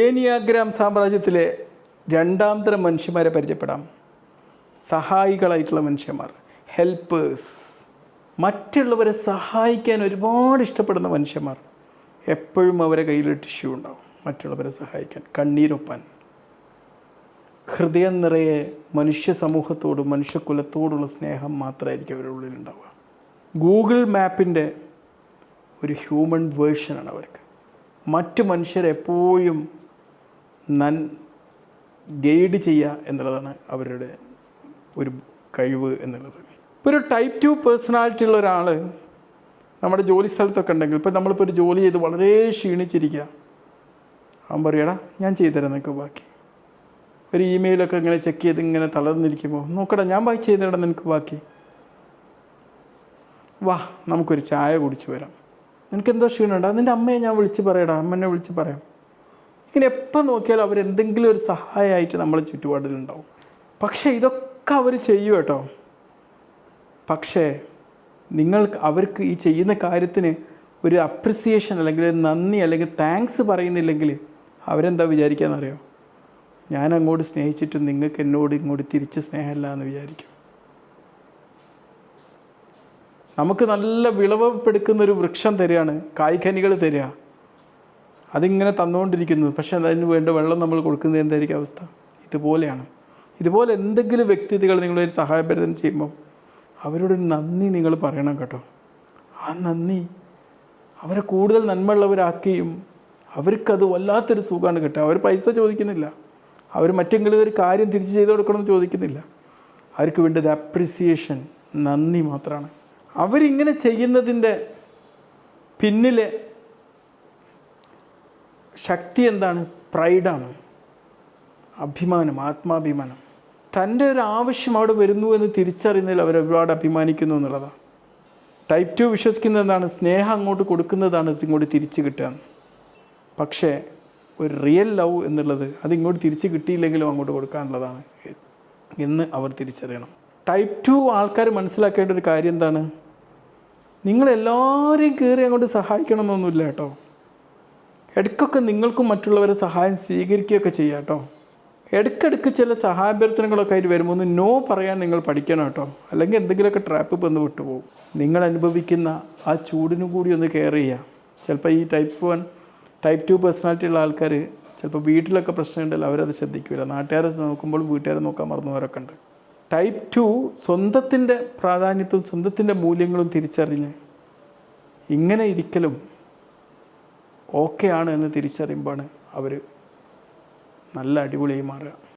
ഏനിയാഗ്രാം സാമ്രാജ്യത്തിലെ രണ്ടാം തരം മനുഷ്യന്മാരെ പരിചയപ്പെടാം. സഹായികളായിട്ടുള്ള മനുഷ്യന്മാർ ഹെൽപ്പേഴ്സ് മറ്റുള്ളവരെ സഹായിക്കാൻ ഒരുപാട് ഇഷ്ടപ്പെടുന്ന മനുഷ്യന്മാർ. എപ്പോഴും അവരെ കയ്യിൽ ടിഷ്യൂ ഉണ്ടാവും മറ്റുള്ളവരെ സഹായിക്കാൻ. കണ്ണീരൊപ്പാൻ. ഹൃദയം നിറയെ മനുഷ്യ സമൂഹത്തോടും മനുഷ്യകുലത്തോടുള്ള സ്നേഹം മാത്രമായിരിക്കും അവരുടെ ഉള്ളിലുണ്ടാവുക ഗൂഗിൾ മാപ്പിന്റെ ഒരു ഹ്യൂമൻ വേർഷനാണ് അവർക്ക്. മറ്റു മനുഷ്യരെപ്പോഴും നൻ ഗൈഡ് ചെയ്യുക എന്നുള്ളതാണ് അവരുടെ ഒരു കഴിവ് എന്നുള്ളത്. ഇപ്പോൾ ഒരു ടൈപ്പ് ടു പേഴ്സണാലിറ്റി ഉള്ള ഒരാൾ നമ്മുടെ ജോലി സ്ഥലത്തൊക്കെ ഉണ്ടെങ്കിൽ ഇപ്പോൾ നമ്മളിപ്പോൾ ഒരു ജോലി ചെയ്ത് വളരെ ക്ഷീണിച്ചിരിക്കുക അവൻ പറയടാ ഞാൻ ചെയ്തുതരാം നിനക്ക് ബാക്കി. ഒരു ഇമെയിലൊക്കെ ഇങ്ങനെ ചെക്ക് ചെയ്ത് ഇങ്ങനെ തളർന്നിരിക്കുമ്പോൾ നോക്കടാ ഞാൻ ബാക്കി ചെയ്തുതരാം നിനക്ക് ബാക്കി. വാ നമുക്കൊരു ചായ കുടിച്ച് വരാം. നിനക്ക് എന്തോ ക്ഷീണമുണ്ടോ? നിന്റെ അമ്മയെ ഞാൻ വിളിച്ച് പറയടാ അമ്മനെ വിളിച്ച് പറയാം. ഇങ്ങനെ എപ്പോൾ നോക്കിയാലും അവരെന്തെങ്കിലും ഒരു സഹായമായിട്ട് നമ്മളെ ചുറ്റുപാടിലുണ്ടാവും. പക്ഷേ ഇതൊക്കെ അവർ ചെയ്യും കേട്ടോ. പക്ഷേ നിങ്ങൾക്ക് അവർക്ക് ഈ ചെയ്യുന്ന കാര്യത്തിന് ഒരു അപ്രിസിയേഷൻ അല്ലെങ്കിൽ നന്ദി അല്ലെങ്കിൽ താങ്ക്സ് പറയുന്നില്ലെങ്കിൽ അവരെന്താ വിചാരിക്കാന്നറിയോ? ഞാൻ അങ്ങോട്ട് സ്നേഹിച്ചിട്ട് നിങ്ങൾക്ക് എന്നോട് ഇങ്ങോട്ട് തിരിച്ച് സ്നേഹമില്ല എന്ന് വിചാരിക്കും. നമുക്ക് നല്ല വിളവെടുക്കുന്ന ഒരു വൃക്ഷം തരികയാണ് കായ്കനികൾ തരിക. അതിങ്ങനെ തന്നുകൊണ്ടിരിക്കുന്നു. പക്ഷേ അതിന് വേണ്ട വെള്ളം നമ്മൾ കൊടുക്കുന്നത് എന്തായിരിക്കും അവസ്ഥ? ഇതുപോലെയാണ്. ഇതുപോലെ എന്തെങ്കിലും വ്യക്തികൾ നിങ്ങളൊരു സഹായപരിതം ചെയ്യുമ്പോൾ അവരോട് നന്ദി നിങ്ങൾ പറയണം കേട്ടോ. ആ നന്ദി അവരെ കൂടുതൽ നന്മയുള്ളവരാക്കുകയും അവർക്കത് വല്ലാത്തൊരു സുഖമാണ് കേട്ടോ. അവർ പൈസ ചോദിക്കുന്നില്ല. അവർ മറ്റെങ്കിലും ഒരു കാര്യം തിരിച്ചു ചെയ്ത് കൊടുക്കണമെന്ന് ചോദിക്കുന്നില്ല. അവർക്ക് വേണ്ടത് അപ്രിസിയേഷൻ നന്ദി മാത്രമാണ്. അവരിങ്ങനെ ചെയ്യുന്നതിന്റെ പിന്നിലെ ശക്തി എന്താണ്? പ്രൈഡാണ്. അഭിമാനം ആത്മാഭിമാനം. തന്റെ ഒരു ആവശ്യം അവിടെ വരുന്നു എന്ന് തിരിച്ചറിയുന്നതിൽ അവർ ഒരുപാട് അഭിമാനിക്കുന്നു എന്നുള്ളതാണ്. ടൈപ്പ് ടു വിശ്വസിക്കുന്നത് എന്താണ്? സ്നേഹം അങ്ങോട്ട് കൊടുക്കുന്നതാണ് ഇതിങ്ങോട്ട് തിരിച്ചു കിട്ടുക. പക്ഷേ ഒരു റിയൽ ലവ് എന്നുള്ളത് അത് ഇങ്ങോട്ട് തിരിച്ച് കിട്ടിയില്ലെങ്കിലും അങ്ങോട്ട് കൊടുക്കാനുള്ളതാണ് എന്ന് അവർ തിരിച്ചറിയണം. ടൈപ്പ് ടു ആൾക്കാർ മനസ്സിലാക്കേണ്ട ഒരു കാര്യം എന്താണ്? നിങ്ങളെല്ലാവരെയും കയറി അങ്ങോട്ട് സഹായിക്കണമെന്നൊന്നുമില്ല കേട്ടോ. ഇടയ്ക്കൊക്കെ നിങ്ങൾക്കും മറ്റുള്ളവരെ സഹായം സ്വീകരിക്കുകയൊക്കെ ചെയ്യാം കേട്ടോ. ഇടയ്ക്കിടയ്ക്ക് ചില സഹായാഭ്യർത്ഥനകളൊക്കെ ആയിട്ട് വരുമ്പോൾ ഒന്ന് നോ പറയാൻ നിങ്ങൾ പഠിക്കണം കേട്ടോ. അല്ലെങ്കിൽ എന്തെങ്കിലുമൊക്കെ ട്രാപ്പ് വന്ന് വിട്ടുപോകും. നിങ്ങൾ അനുഭവിക്കുന്ന ആ ചൂടിനും കൂടി ഒന്ന് കെയർ ചെയ്യുക ചിലപ്പോൾ ഈ type one type two personality ഉള്ള ആൾക്കാർ ചിലപ്പോൾ വീട്ടിലൊക്കെ പ്രശ്നമുണ്ടല്ലോ അവരത് ശ്രദ്ധിക്കില്ല നാട്ടുകാരെ നോക്കുമ്പോഴും വീട്ടുകാരെ നോക്കാൻ മറന്നവരൊക്കെ ഉണ്ട്. ടൈപ്പ് ടു സ്വന്തത്തിന്റെ പ്രാധാന്യത്വം സ്വന്തത്തിന്റെ മൂല്യങ്ങളും തിരിച്ചറിഞ്ഞ് ഇങ്ങനെ ഇരിക്കലും ഓക്കെ ആണ് എന്ന് തിരിച്ചറിയുമ്പോഴാണ് അവർ നല്ല അടിപൊളിയായി മാറുക.